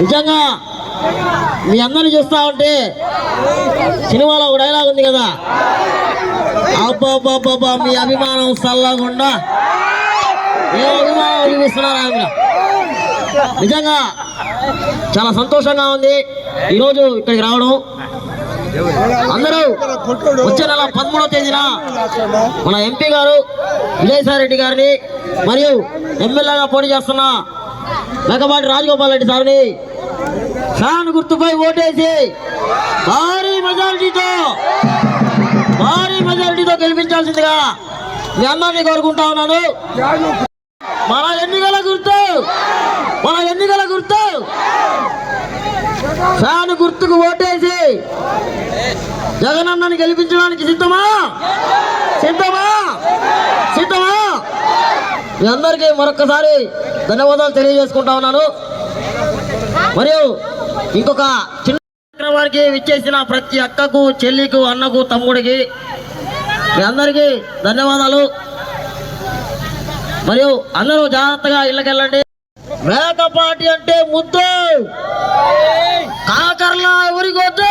నిజంగా మీ అందరిని చూస్తా ఉంటే సినిమాలో ఒక డైలాగ్ ఉంది కదా. అబ్బాబ్బాబ్బా మీ అభిమానం సల్లగుండా. ఏ అభిమానం చూపిస్తున్నారు నిజంగా చాలా సంతోషంగా ఉంది. ఈరోజు ఇక్కడికి రావడం. అందరూ వచ్చే నెల పదమూడవ తేదీన మన ఎంపీ గారు విజయసాయి రెడ్డి గారిని మరియు ఎమ్మెల్యేగా పోటీ చేస్తున్న మెగపాటి రాజగోపాల్ రెడ్డి సార్ని ఫ్యాన్ గుర్తుపై ఓటేసి భారీ మెజారిటీతో భారీ మెజారిటీతో గెలిపించాల్సిందిగా మీ అందరినీ కోరుకుంటా ఉన్నాను. మన ఎన్నికల గుర్తు మన ఎన్నికల గుర్తు. ఫ్యాన్ గుర్తుకు ఓటేసి జగనన్నని గెలిపించడానికి సిద్ధమా? సిద్ధమా? సిద్ధమా? మీ అందరికీ మరొకసారి ధన్యవాదాలు తెలియజేసుకుంటా ఉన్నాను. మరియు ఇంకొక చిన్న వారికి విచ్చేసిన ప్రతి అక్కకు చెల్లికు అన్నకు తమ్ముడికి మీ అందరికీ ధన్యవాదాలు. మరియు అందరూ జాగ్రత్తగా ఇళ్ళకెళ్ళండి. మేకపాటి అంటే ముద్దు. కాకర్లా ఎవరికి వద్దు?